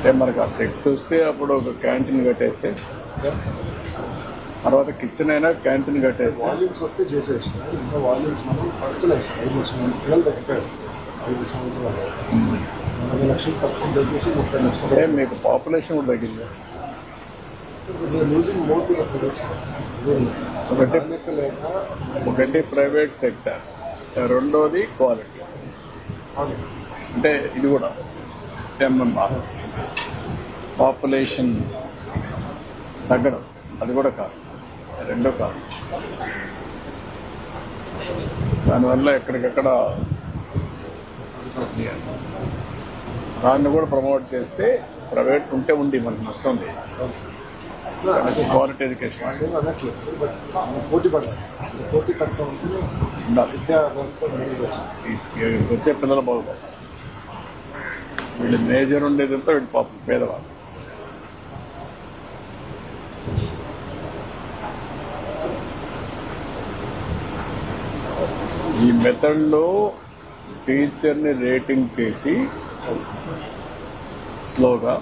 అంటే మనకు ఆ శక్తి వస్తే అప్పుడు ఒక క్యాంటీన్ కట్టేస్తే తర్వాత కిచెన్ అయినా క్యాంటీన్ కట్టేస్తే వాల్యూమ్స్ వస్తే చేసేసి ఇంకా వాల్యూమ్స్ మనం పడుతున్నాయి సార్. ఐదు లక్షల. పిల్లలు తగ్గిపోయారు ఐదు సంవత్సరాలు. నలభై లక్షలు తక్కువ తగ్గేసి ముప్పై అంటే లక్షలు మీకు పాపులేషన్ కూడా తగ్గింది. ఒకటి ఒకటి ప్రైవేట్ సెక్టర్ రెండోది క్వాలిటీ అంటే ఇది కూడా. ఎంఎంఆర్ పాపులేషన్ తగ్గడం. అది కూడా కాదు. రెండో కాదు. దానివల్ల ఎక్కడికక్కడ దాన్ని కూడా ప్రమోట్ చేస్తే ప్రైవేట్ ఉంటే ఉంది మనకు నష్టం లేదు క్వాలిటీ ఎడ్యుకేషన్ ఉండాలి వచ్చే పిల్లలు బాగుపడతారు. వీళ్ళు మేజర్ ఉండేదంతా వీళ్ళు పాపం పేదవాళ్ళు. ఈ మెథడ్లో టీచర్ని రేటింగ్ చేసి స్లోగా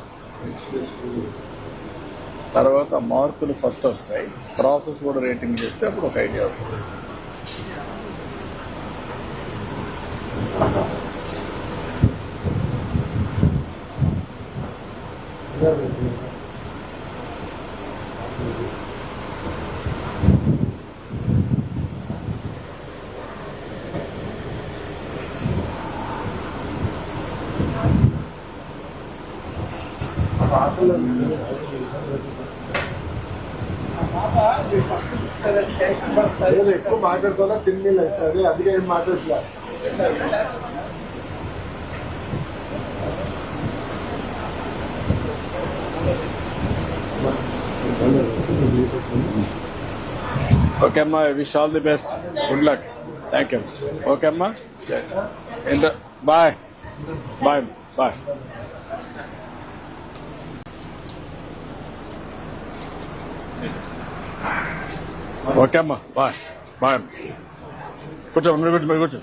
తర్వాత మార్కులు ఫస్ట్ వస్తాయి. ప్రాసెస్ కూడా రేటింగ్ చేస్తే అప్పుడు ఒక ఐడియా వస్తుంది. ఏదో ఎక్కువ మాట్లాడుతున్నా తిండి అవుతుంది అందుకే ఏం మాట్లాడట్లా ఓకే అమ్మా wish all the best good luck thank you okay అమ్మా బాయ్ బాయ్ బాయ్ ఓకే అమ్మా బాయ్. బాయ్ కూర్చో మీరు కూర్చో మీరు కూర్చో.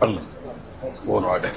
పర్లేదు స్పూన్ వాడే.